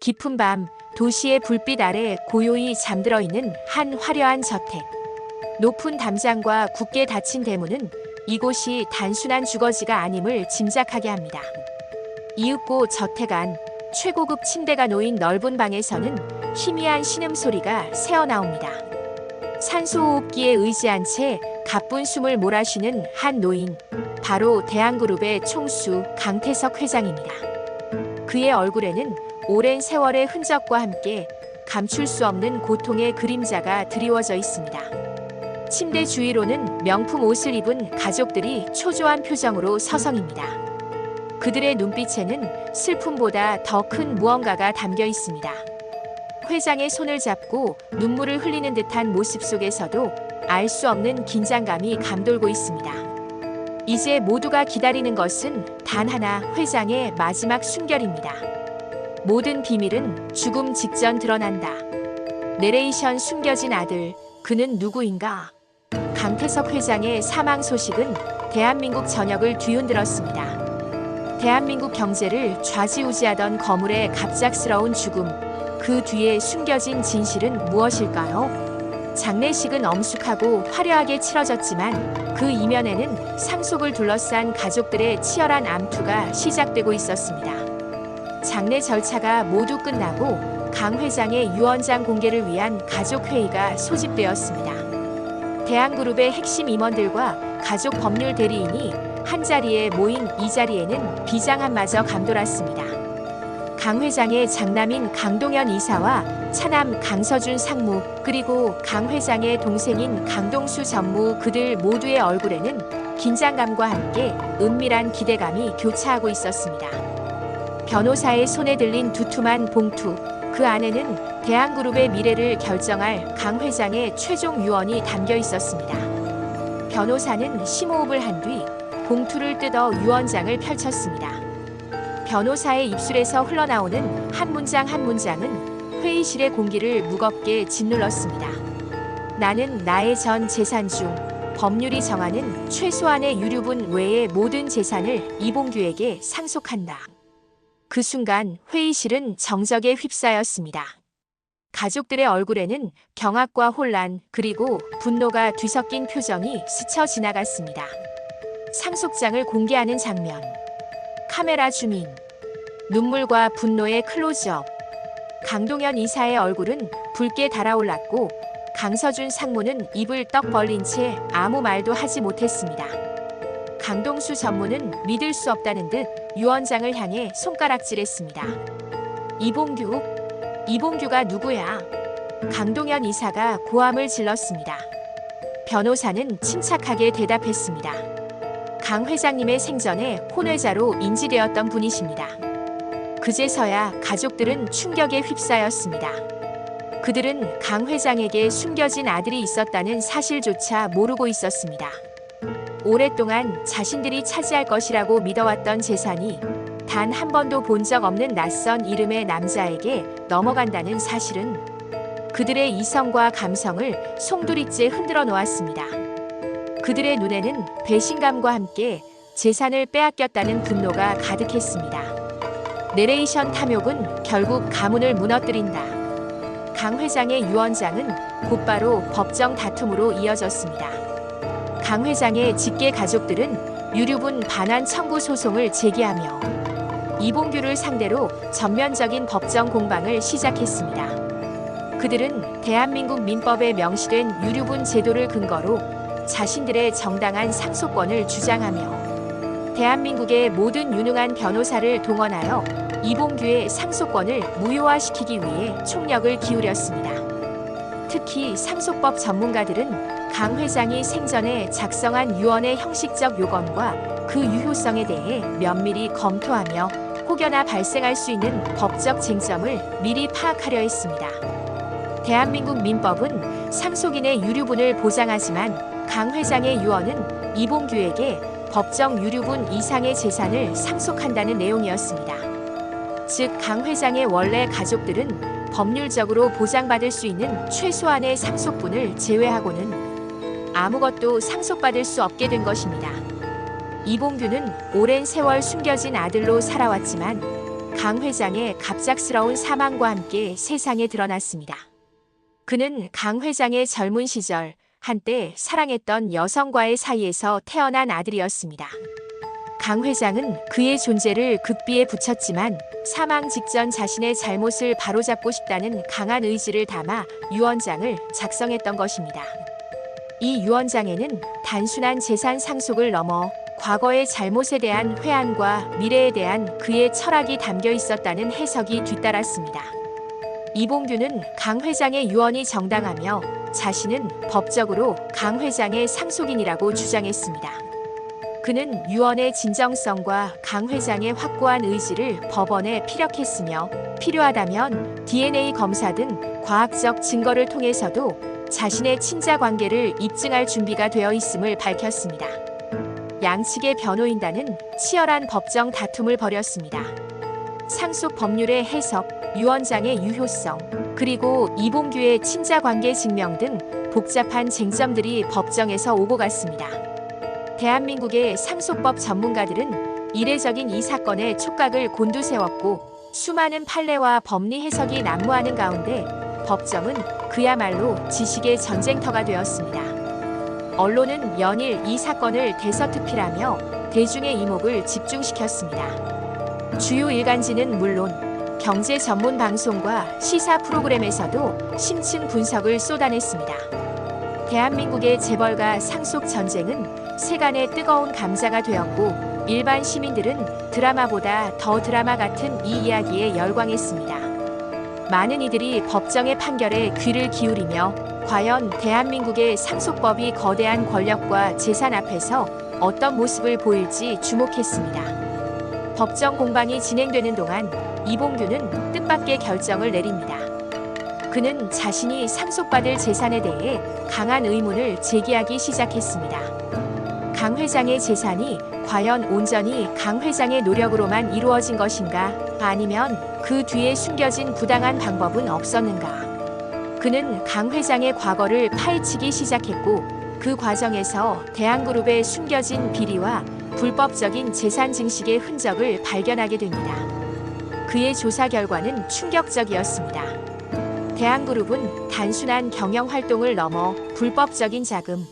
깊은 밤 도시의 불빛 아래 고요히 잠들어 있는 한 화려한 저택. 높은 담장과 굳게 닫힌 대문은 이곳이 단순한 주거지가 아님을 짐작하게 합니다. 이윽고 저택 안 최고급 침대가 놓인 넓은 방에서는 희미한 신음소리가 새어나옵니다. 산소호흡기에 의지한 채 가쁜 숨을 몰아쉬는 한 노인. 바로 대한그룹의 총수 강태석 회장입니다. 그의 얼굴에는 오랜 세월의 흔적과 함께 감출 수 없는 고통의 그림자가 드리워져 있습니다. 침대 주위로는 명품 옷을 입은 가족들이 초조한 표정으로 서성입니다. 그들의 눈빛에는 슬픔보다 더 큰 무언가가 담겨 있습니다. 회장의 손을 잡고 눈물을 흘리는 듯한 모습 속에서도 알 수 없는 긴장감이 감돌고 있습니다. 이제 모두가 기다리는 것은 단 하나 회장의 마지막 순결입니다. 모든 비밀은 죽음 직전 드러난다. 내레이션 숨겨진 아들, 그는 누구인가? 강태석 회장의 사망 소식은 대한민국 전역을 뒤흔들었습니다. 대한민국 경제를 좌지우지하던 거물의 갑작스러운 죽음, 그 뒤에 숨겨진 진실은 무엇일까요? 장례식은 엄숙하고 화려하게 치러졌지만 그 이면에는 상속을 둘러싼 가족들의 치열한 암투가 시작되고 있었습니다. 장례 절차가 모두 끝나고 강 회장의 유언장 공개를 위한 가족 회의가 소집되었습니다. 대한그룹의 핵심 임원들과 가족 법률 대리인이 한 자리에 모인 이 자리에는 비장함마저 감돌았습니다. 강 회장의 장남인 강동현 이사와 차남 강서준 상무 그리고 강 회장의 동생인 강동수 전무 그들 모두의 얼굴에는 긴장감과 함께 은밀한 기대감이 교차하고 있었습니다. 변호사의 손에 들린 두툼한 봉투 그 안에는 대한그룹의 미래를 결정할 강 회장의 최종 유언이 담겨 있었습니다. 변호사는 심호흡을 한 뒤 봉투를 뜯어 유언장을 펼쳤습니다. 변호사의 입술에서 흘러나오는 한 문장 한 문장은 회의실의 공기를 무겁게 짓눌렀습니다. 나는 나의 전 재산 중 법률이 정하는 최소한의 유류분 외의 모든 재산을 이봉규에게 상속한다. 그 순간 회의실은 정적에 휩싸였습니다. 가족들의 얼굴에는 경악과 혼란 그리고 분노가 뒤섞인 표정이 스쳐 지나갔습니다. 상속장을 공개하는 장면. 카메라 주민. 눈물과 분노의 클로즈업. 강동현 이사의 얼굴은 붉게 달아올랐고 강서준 상무는 입을 떡 벌린 채 아무 말도 하지 못했습니다. 강동수 전무는 믿을 수 없다는 듯 유언장을 향해 손가락질했습니다. 이봉규? 이봉규가 누구야? 강동현 이사가 고함을 질렀습니다. 변호사는 침착하게 대답했습니다. 강 회장님의 생전에 혼외자로 인지되었던 분이십니다. 그제서야 가족들은 충격에 휩싸였습니다. 그들은 강 회장에게 숨겨진 아들이 있었다는 사실조차 모르고 있었습니다. 오랫동안 자신들이 차지할 것이라고 믿어왔던 재산이 단 한 번도 본 적 없는 낯선 이름의 남자에게 넘어간다는 사실은 그들의 이성과 감성을 송두리째 흔들어 놓았습니다. 그들의 눈에는 배신감과 함께 재산을 빼앗겼다는 분노가 가득했습니다. 내레이션 탐욕은 결국 가문을 무너뜨린다. 강 회장의 유언장은 곧바로 법정 다툼으로 이어졌습니다. 강 회장의 직계 가족들은 유류분 반환 청구 소송을 제기하며 이봉규를 상대로 전면적인 법정 공방을 시작했습니다. 그들은 대한민국 민법에 명시된 유류분 제도를 근거로 자신들의 정당한 상속권을 주장하며 대한민국의 모든 유능한 변호사를 동원하여 이봉규의 상속권을 무효화시키기 위해 총력을 기울였습니다. 특히 상속법 전문가들은 강 회장이 생전에 작성한 유언의 형식적 요건과 그 유효성에 대해 면밀히 검토하며 혹여나 발생할 수 있는 법적 쟁점을 미리 파악하려 했습니다. 대한민국 민법은 상속인의 유류분을 보장하지만 강 회장의 유언은 이봉규에게 법정 유류분 이상의 재산을 상속한다는 내용이었습니다. 즉, 강 회장의 원래 가족들은 법률적으로 보장받을 수 있는 최소한의 상속분을 제외하고는 아무것도 상속받을 수 없게 된 것입니다. 이봉규는 오랜 세월 숨겨진 아들로 살아왔지만 강 회장의 갑작스러운 사망과 함께 세상에 드러났습니다. 그는 강 회장의 젊은 시절 한때 사랑했던 여성과의 사이에서 태어난 아들이었습니다. 강 회장은 그의 존재를 극비에 붙였지만 사망 직전 자신의 잘못을 바로잡고 싶다는 강한 의지를 담아 유언장을 작성했던 것입니다. 이 유언장에는 단순한 재산 상속을 넘어 과거의 잘못에 대한 회한과 미래에 대한 그의 철학이 담겨 있었다는 해석이 뒤따랐습니다. 이봉규는 강 회장의 유언이 정당하며 자신은 법적으로 강 회장의 상속인이라고 주장했습니다. 그는 유언의 진정성과 강 회장의 확고한 의지를 법원에 피력했으며 필요하다면 DNA 검사 등 과학적 증거를 통해서도 자신의 친자 관계를 입증할 준비가 되어 있음을 밝혔습니다. 양측의 변호인단은 치열한 법정 다툼을 벌였습니다. 상속 법률의 해석, 유언장의 유효성, 그리고 이봉규의 친자 관계 증명 등 복잡한 쟁점들이 법정에서 오고 갔습니다. 대한민국의 상속법 전문가들은 이례적인 이 사건에 촉각을 곤두세웠고 수많은 판례와 법리 해석이 난무하는 가운데 법정은 그야말로 지식의 전쟁터가 되었습니다. 언론은 연일 이 사건을 대서특필하며 대중의 이목을 집중시켰습니다. 주요 일간지는 물론 경제 전문 방송과 시사 프로그램에서도 심층 분석을 쏟아냈습니다. 대한민국의 재벌가 상속 전쟁은 세간의 뜨거운 감자가 되었고 일반 시민들은 드라마보다 더 드라마 같은 이 이야기에 열광했습니다. 많은 이들이 법정의 판결에 귀를 기울이며 과연 대한민국의 상속법이 거대한 권력과 재산 앞에서 어떤 모습을 보일지 주목했습니다. 법정 공방이 진행되는 동안 이봉규는 뜻밖의 결정을 내립니다. 그는 자신이 상속받을 재산에 대해 강한 의문을 제기하기 시작했습니다. 강 회장의 재산이 과연 온전히 강 회장의 노력으로만 이루어진 것인가 아니면 그 뒤에 숨겨진 부당한 방법은 없었는가? 그는 강 회장의 과거를 파헤치기 시작했고 그 과정에서 대한그룹의 숨겨진 비리와 불법적인 재산 증식의 흔적을 발견하게 됩니다. 그의 조사 결과는 충격적이었습니다. 대한그룹은 단순한 경영 활동을 넘어 불법적인 자금,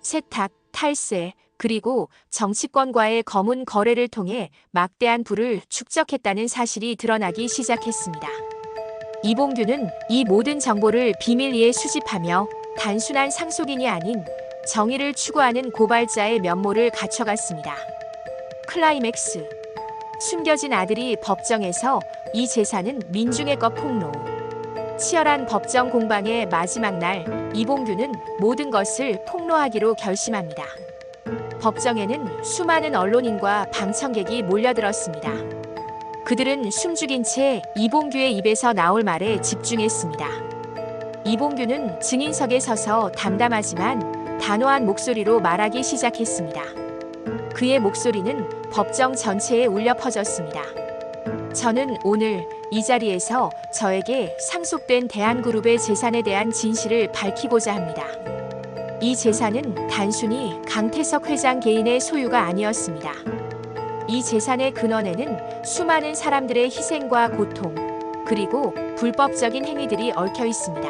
세탁, 탈세, 그리고 정치권과의 검은 거래를 통해 막대한 부를 축적했다는 사실이 드러나기 시작했습니다. 이봉규는 이 모든 정보를 비밀리에 수집하며 단순한 상속인이 아닌 정의를 추구하는 고발자의 면모를 갖춰갔습니다. 클라이맥스 숨겨진 아들이 법정에서 이 재산은 민중의 것 폭로. 치열한 법정 공방의 마지막 날 이봉규는 모든 것을 폭로하기로 결심합니다. 법정에는 수많은 언론인과 방청객이 몰려들었습니다. 그들은 숨죽인 채 이봉규의 입에서 나올 말에 집중했습니다. 이봉규는 증인석에 서서 담담하지만 단호한 목소리로 말하기 시작했습니다. 그의 목소리는 법정 전체에 울려 퍼졌습니다. 저는 오늘 이 자리에서 저에게 상속된 대한그룹의 재산에 대한 진실을 밝히고자 합니다. 이 재산은 단순히 강태석 회장 개인의 소유가 아니었습니다. 이 재산의 근원에는 수많은 사람들의 희생과 고통, 그리고 불법적인 행위들이 얽혀 있습니다.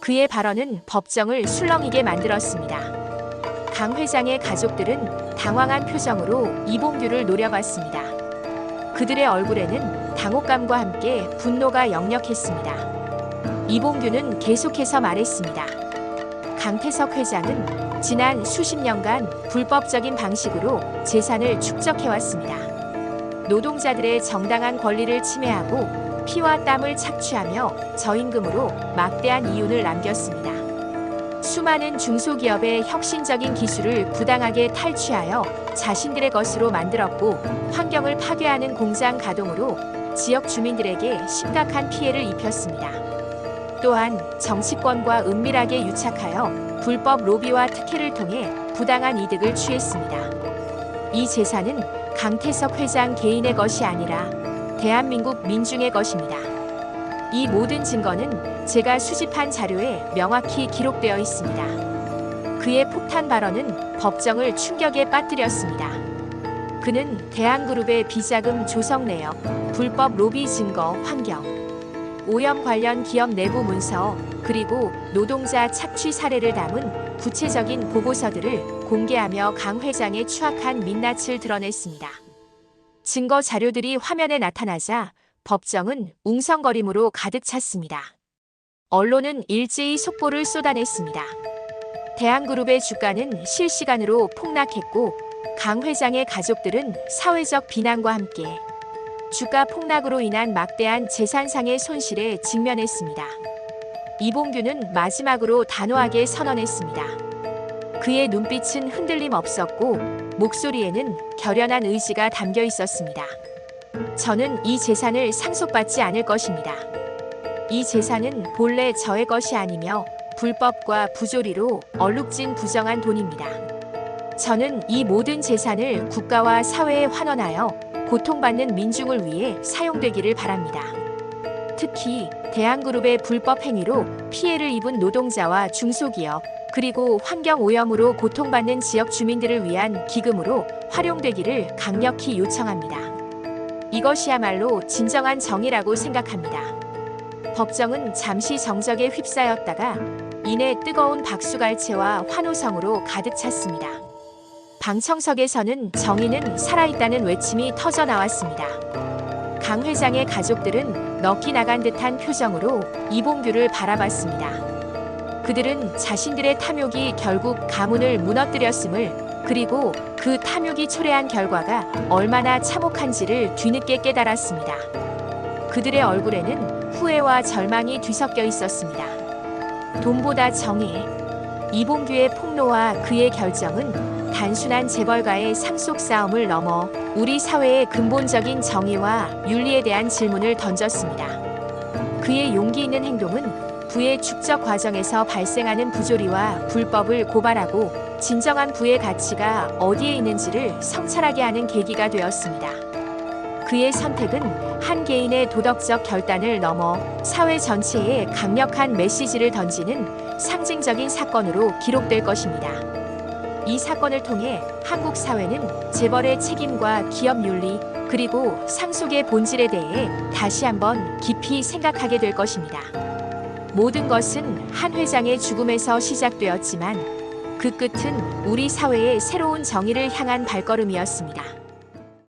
그의 발언은 법정을 술렁이게 만들었습니다. 강 회장의 가족들은 당황한 표정으로 이봉규를 노려봤습니다. 그들의 얼굴에는 당혹감과 함께 분노가 역력했습니다. 이봉규는 계속해서 말했습니다. 강태석 회장은 지난 수십 년간 불법적인 방식으로 재산을 축적해왔습니다. 노동자들의 정당한 권리를 침해하고 피와 땀을 착취하며 저임금으로 막대한 이윤을 남겼습니다. 수많은 중소기업의 혁신적인 기술을 부당하게 탈취하여 자신들의 것으로 만들었고 환경을 파괴하는 공장 가동으로 지역 주민들에게 심각한 피해를 입혔습니다. 또한 정치권과 은밀하게 유착하여 불법 로비와 특혜를 통해 부당한 이득을 취했습니다. 이 재산은 강태석 회장 개인의 것이 아니라 대한민국 민중의 것입니다. 이 모든 증거는 제가 수집한 자료에 명확히 기록되어 있습니다. 그의 폭탄 발언은 법정을 충격에 빠뜨렸습니다. 그는 대한그룹의 비자금 조성 내역, 불법 로비 증거 환경, 오염 관련 기업 내부 문서, 그리고 노동자 착취 사례를 담은 구체적인 보고서들을 공개하며 강 회장의 추악한 민낯을 드러냈습니다. 증거 자료들이 화면에 나타나자 법정은 웅성거림으로 가득 찼습니다. 언론은 일제히 속보를 쏟아냈습니다. 대한그룹의 주가는 실시간으로 폭락했고 강 회장의 가족들은 사회적 비난과 함께 주가 폭락으로 인한 막대한 재산상의 손실에 직면했습니다. 이봉규는 마지막으로 단호하게 선언했습니다. 그의 눈빛은 흔들림 없었고 목소리에는 결연한 의지가 담겨 있었습니다. 저는 이 재산을 상속받지 않을 것입니다. 이 재산은 본래 저의 것이 아니며 불법과 부조리로 얼룩진 부정한 돈입니다. 저는 이 모든 재산을 국가와 사회에 환원하여 고통받는 민중을 위해 사용되기를 바랍니다. 특히 대한그룹의 불법 행위로 피해를 입은 노동자와 중소기업 그리고 환경 오염으로 고통받는 지역 주민들을 위한 기금으로 활용되기를 강력히 요청합니다. 이것이야말로 진정한 정의라고 생각합니다. 법정은 잠시 정적에 휩싸였다가 이내 뜨거운 박수갈채와 환호성으로 가득 찼습니다. 방청석에서는 정의는 살아있다는 외침이 터져 나왔습니다. 강 회장의 가족들은 넋이 나간 듯한 표정으로 이봉규를 바라봤습니다. 그들은 자신들의 탐욕이 결국 가문을 무너뜨렸음을 그리고 그 탐욕이 초래한 결과가 얼마나 참혹한지를 뒤늦게 깨달았습니다. 그들의 얼굴에는 후회와 절망이 뒤섞여 있었습니다. 돈보다 정의. 이봉규의 폭로와 그의 결정은 단순한 재벌가의 상속 싸움을 넘어 우리 사회의 근본적인 정의와 윤리에 대한 질문을 던졌습니다. 그의 용기 있는 행동은 부의 축적 과정에서 발생하는 부조리와 불법을 고발하고 진정한 부의 가치가 어디에 있는지를 성찰하게 하는 계기가 되었습니다. 그의 선택은 한 개인의 도덕적 결단을 넘어 사회 전체에 강력한 메시지를 던지는 상징적인 사건으로 기록될 것입니다. 이 사건을 통해 한국 사회는 재벌의 책임과 기업 윤리 그리고 상속의 본질에 대해 다시 한번 깊이 생각하게 될 것입니다. 모든 것은 한 회장의 죽음에서 시작되었지만 그 끝은 우리 사회의 새로운 정의를 향한 발걸음이었습니다.